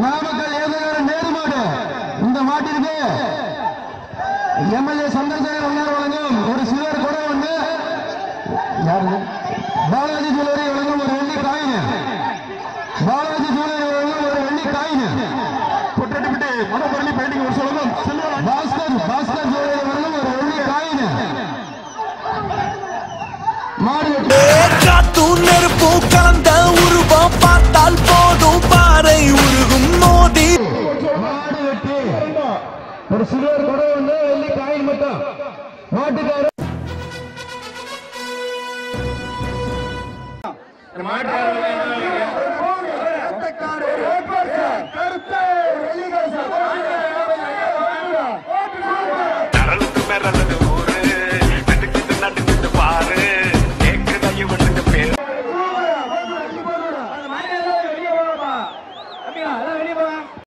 மாடுகள் ஏதாவது நேரு மாடு இந்த மாட்டிற்கு எம்எல்ஏ சந்திரசேகர் அண்ணார் வழங்கும் ஒரு சிலர் கூட ஒன்று யாரு பாலாஜி ஜுவல்லரி வழங்கும் ஒரு வெள்ளி காயின். பாலாஜி ஜுவல்லரி வழங்கும் ஒரு வெள்ளி காயின். பொட்டட்டுப்பட்டு மனப்பள்ளி பெயிண்டிங் ஒரு சொல்லணும் செல்வராஜ் பாஸ்கர் பாஸ்கர் ஜுவல்லரி வழங்கும் ஒரு வெள்ளி காயின். மாடு வெட்டி. காத்தும் ஒரு சிறுவர் கூட வந்து வெள்ளி காயின் மட்டும். மாட்டுக்காரர்.